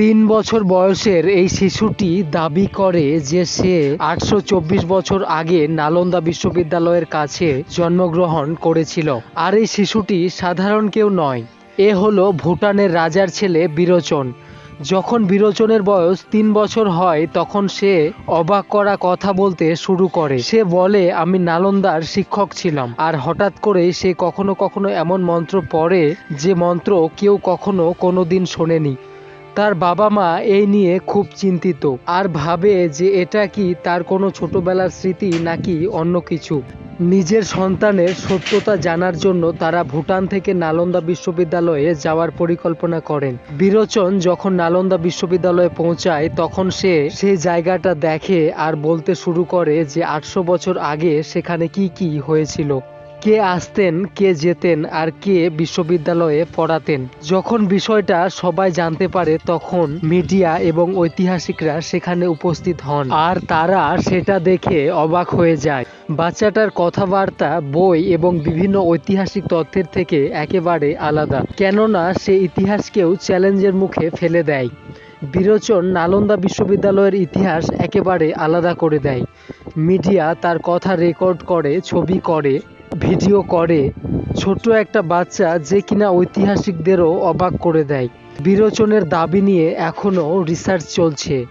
তিন বছর বয়সের এই শিশুটি দাবি করে যে সে আটশো চব্বিশ বছর আগে নালন্দা বিশ্ববিদ্যালয়ের কাছে জন্মগ্রহণ করেছিল। আর এই শিশুটি সাধারণ কেউ নয়। এ হলো ভুটানের রাজার ছেলে বিরোচন। যখন বিরোচনের বয়স তিন বছর হয়, তখন সে অবাক করা কথা বলতে শুরু করে। সে বলে, আমি নালন্দার শিক্ষক ছিলাম। আর হঠাৎ করেই সে কখনো কখনো এমন মন্ত্র পড়ে যে মন্ত্র কেউ কখনো কোনোদিন শোনেনি। তার বাবা মা এই নিয়ে খুব চিন্তিত আর ভাবে যে এটা কি তার কোনো ছোটবেলার স্মৃতি নাকি অন্য কিছু। নিজের সন্তানের সত্যতা জানার জন্য তারা ভুটান থেকে নালন্দা বিশ্ববিদ্যালয়ে যাওয়ার পরিকল্পনা করেন। বিরোচন যখন নালন্দা বিশ্ববিদ্যালয়ে পৌঁছায়, তখন সে সেই জায়গাটা দেখে আর বলতে শুরু করে যে আটশো বছর আগে সেখানে কি কি হয়েছিল। কে আসতেন, কে যেতেন আর কে বিশ্ববিদ্যালয়ে পড়াতেন। যখন বিষয়টা সবাই জানতে পারে, তখন মিডিয়া এবং ঐতিহাসিকরা সেখানে উপস্থিত হন আর তারা সেটা দেখে অবাক হয়ে যায়। বাচ্চাটার কথাবার্তা, বই এবং বিভিন্ন ঐতিহাসিক তথ্যের থেকে একেবারে আলাদা। কেননা, সে ইতিহাসকেও চ্যালেঞ্জের মুখে ফেলে দেয়। বিরোচন নালন্দা বিশ্ববিদ্যালয়ের ইতিহাস একেবারে আলাদা করে দেয়। মিডিয়া তার কথা রেকর্ড করে, ছবি করে ভিডিও করে। ছোট একটা বাচ্চা যে কিনা ঐতিহাসিকদেরও অবাক করে দেয়। বিরোচনের দাবি নিয়ে এখনও রিসার্চ চলছে।